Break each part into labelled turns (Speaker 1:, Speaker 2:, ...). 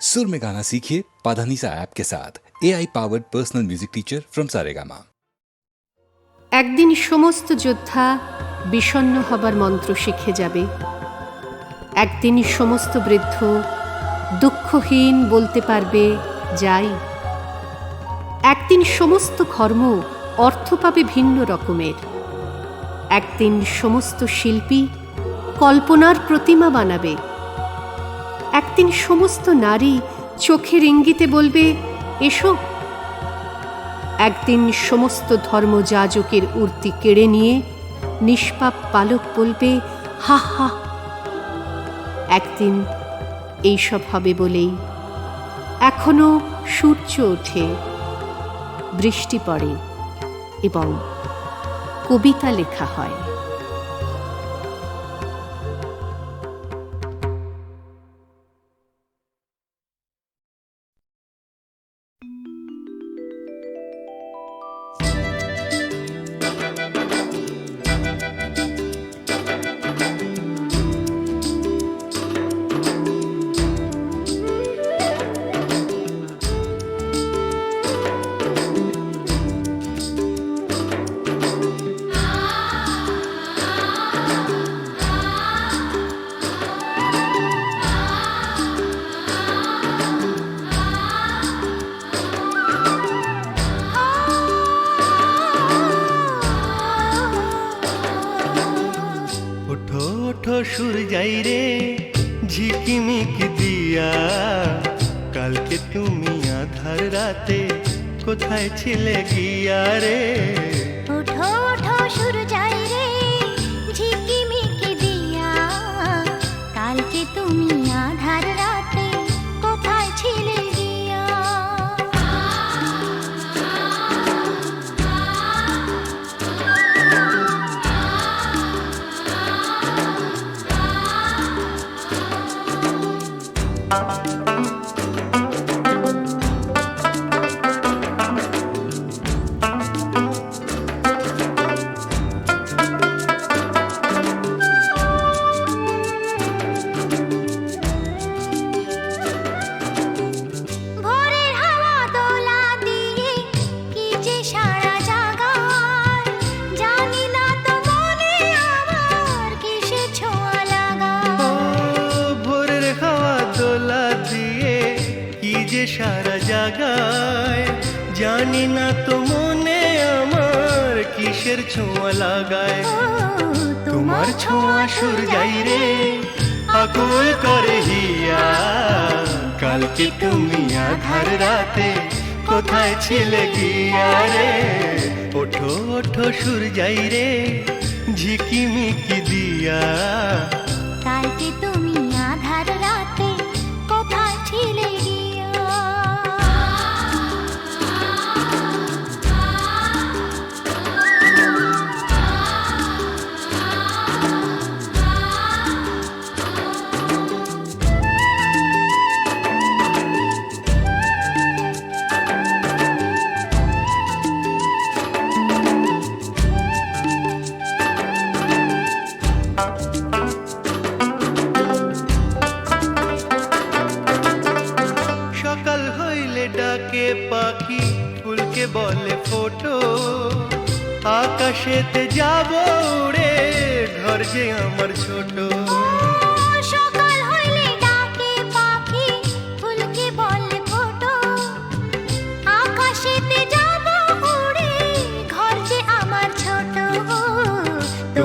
Speaker 1: सुर में गाना सीखिए पाधानीसा ऐप के साथ A I powered personal music teacher from Saregama
Speaker 2: একদিন সমস্ত যোদ্ধা বিষণ্ণ হবার মন্ত্র শিখে যাবে একদিন সমস্ত বৃদ্ধ দুঃখহীন বলতে পারবে যাই একদিন সমস্ত ধর্ম অর্থ পাবে ভিন্ন রকমের একদিন সমস্ত শিল্পী কল্পনার প্রতিমা বানাবে একদিন সমস্ত নারী চোখের ইঙ্গিতে বলবে, এসো। একদিন সমস্ত ধর্মযাজকের উর্তি কেড়ে নিয়ে নিষ্পাপ বালক বলবে, হা হা। একদিন এইসব হবে বলেই এখনও সূর্য ওঠে, বৃষ্টি পড়ে এবং কবিতা লেখা হয়।
Speaker 3: কালকে তুমি আধার রাতে কোথায় ছিলে গিয়া রে
Speaker 4: ওঠো ওঠো সুর যাই রে, ঝিকিমিকি দিয়া। কালকে তুমি আধার রাতে
Speaker 3: আধার রাতে কোথায় ছিলে গিয়া রে? ওঠো ওঠো সুর যাই রে ঝিকিমিকি দিয়া।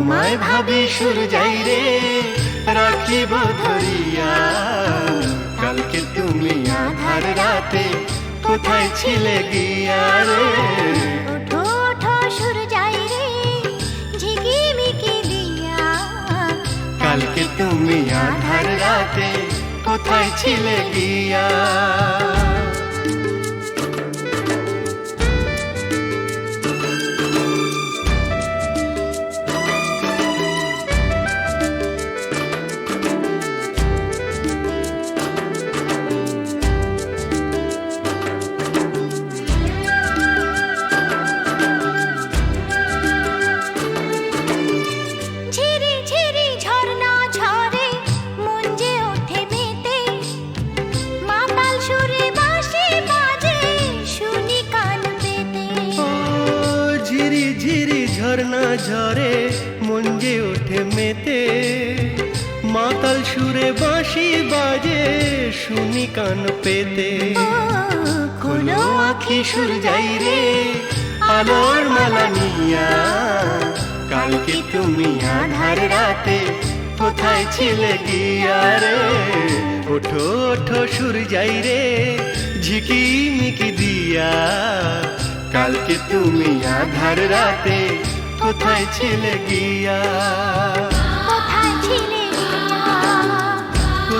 Speaker 3: তোমায় ভাবি সুর যাই রে রাখিব ধরিয়া। কালকে তুমি আধার রাতে কোথায় ছিলে গিয়া রে?
Speaker 4: ওঠো ওঠো সুর যাই রে ঝিকিমিকি দিয়া।
Speaker 3: কালকে তুমি আধার রাতে কোথায় ছিলে গিয়া? কান পেতে। খোলো আখি সুর যাই রে। আলোর মালা নিয়া। কালকে তুমি আধার রাতে কোথায় ছিলে গিয়া রে ওঠো ওঠো সুর যাই রে। ঝিকি মিকি দিয়া। কালকে তুমি আধার রাতে কোথায় ছিলে গিয়া
Speaker 4: কোথায় ছিলে গিয়া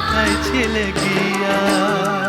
Speaker 3: কোথায় ছেলে গিয়া?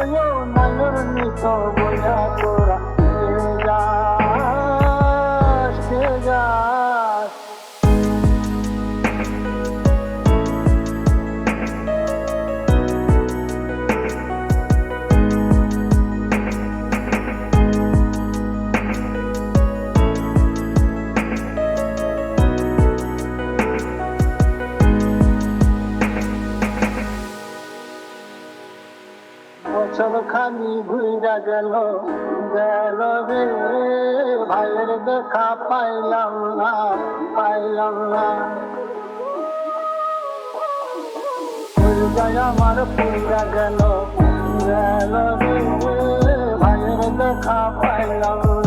Speaker 5: Yo, my little বছর খানি ঘুরা গেল গেল রে। ভাইয়ের দেখা পাইলাম না পাইলাম না। আমার পুরা গেল গেল রে। ভাইয়ের দেখা পাইলাম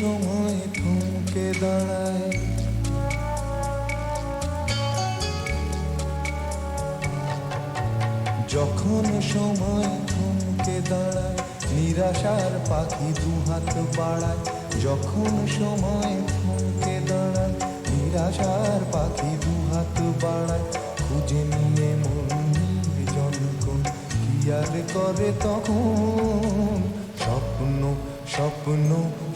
Speaker 6: সময় থমকে দাঁড়ায়। যখন সময় থমকে দাঁড়ায়, নিরাশার পাখি দুহাত বাড়ায়। যখন সময় থমকে দাঁড়ায়, নিরাশার পাখি দুহাত বাড়ায়। খুঁজে নিয়ে মন জনকন কি আর করে তখন? স্বপ্ন স্বপ্ন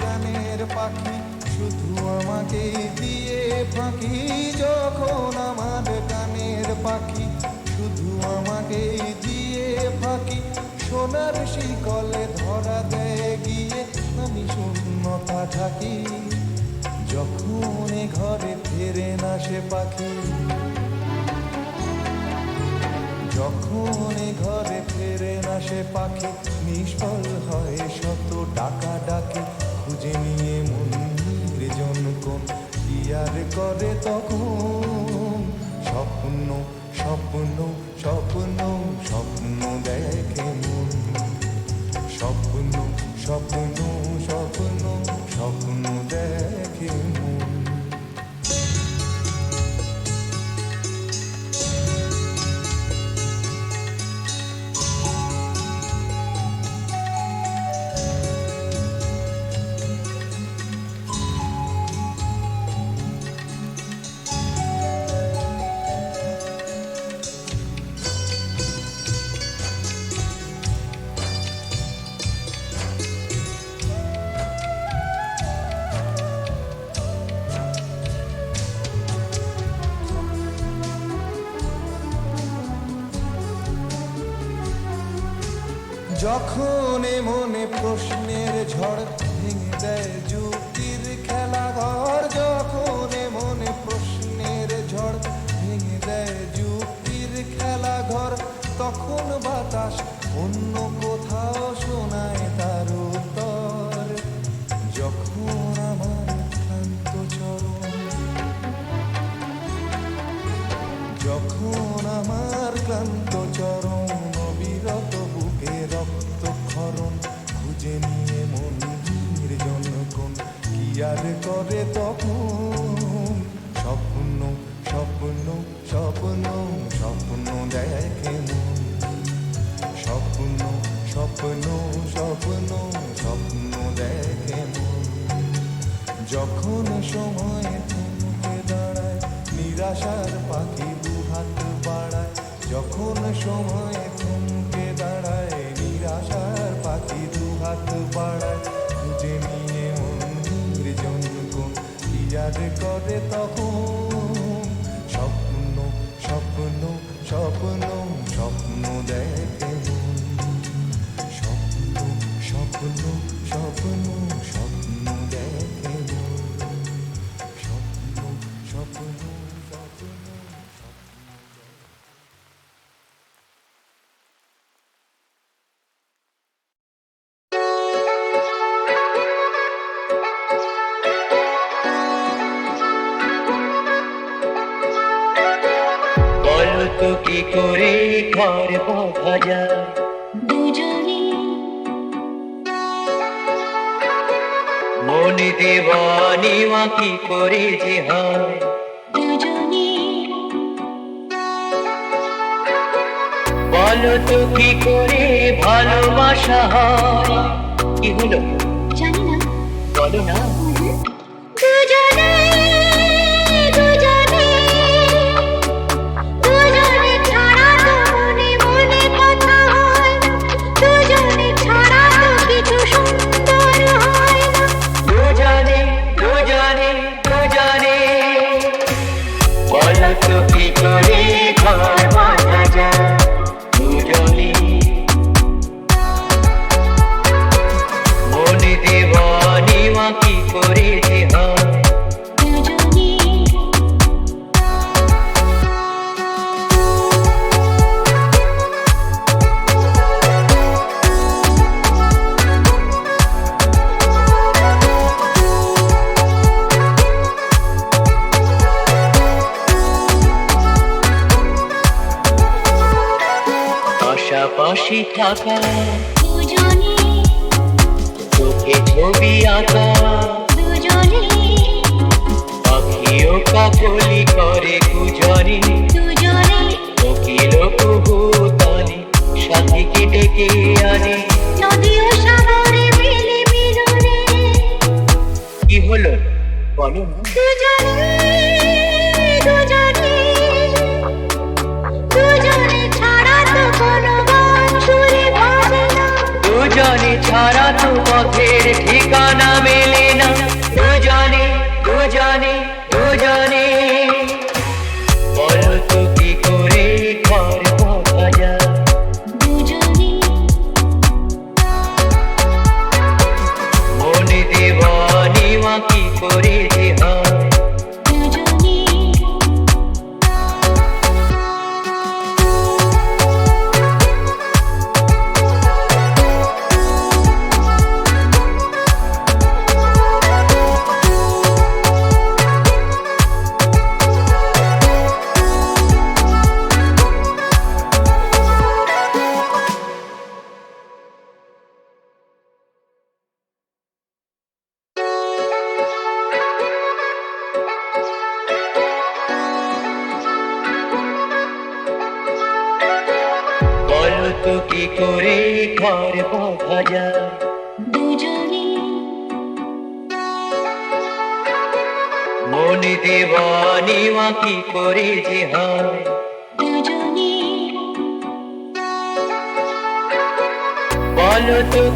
Speaker 6: গানের পাখি, শুধু আমাকে দিয়ে ফাঁকি। যখন আমার গানের পাখি, শুধু আমাকে দিয়ে ফাঁকি। সোনার শিকলে ধরা দেয় গিয়ে আমি শূন্যতা থাকি যখন ঘরে ফেরে না সে পাখি। যখন ঘরে ফেরে না সে পাখি, নিষ্ফল হয় শত ডাকা ডাকে খুঁজে নিয়ে মন্দির জনক আর করে তখন? স্বপ্ন স্বপ্ন স্বপ্ন স্বপ্ন যখন এ মনে প্রশ্নের ঝড় ভেঙে দেয় যুক্তির নিরাশার
Speaker 3: যায়
Speaker 4: দুজনে
Speaker 3: মন দেওয়ানি মা কি করে যে হয়
Speaker 4: দুজনে
Speaker 3: বলো তো কি করে ভালোবাসা হয় কি হলো
Speaker 4: জানি না
Speaker 3: বলো না
Speaker 4: তো দুজনে
Speaker 3: চোখে ছবি আঁকা।
Speaker 4: দুজনে
Speaker 3: পাখিও কাকলি করে গুজরে
Speaker 4: দুজনে
Speaker 3: কোকিল কুহুতানি সাথীকে ডেকে আনে।
Speaker 4: নদী সাগরে মিলে মিলনে।
Speaker 3: কি হলো? বলো
Speaker 4: দুজনে দুজনে দুজনে ছাড়া তো
Speaker 7: পথের ঠিকানা মেলে না। দুজনে দুজনে দুজনে।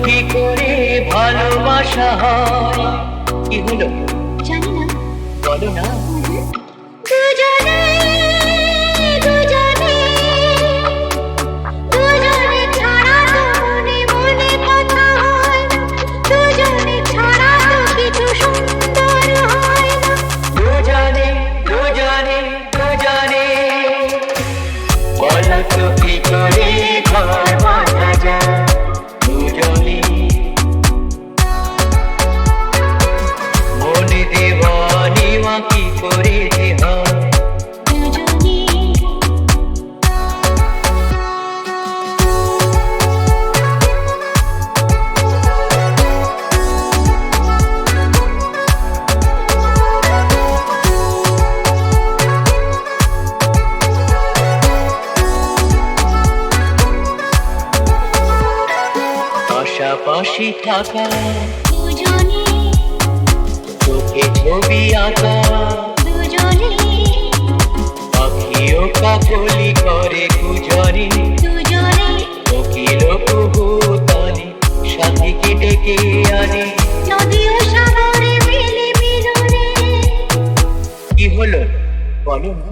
Speaker 7: কি করে ভালোবাসা হয়? কি হলো?
Speaker 4: জানি না।
Speaker 7: বলো না।
Speaker 4: দুজনে আঁকা।
Speaker 7: তোকে ছবি আঁকা। পাখিও কাকলি করে গুজরি কি হলো? বলো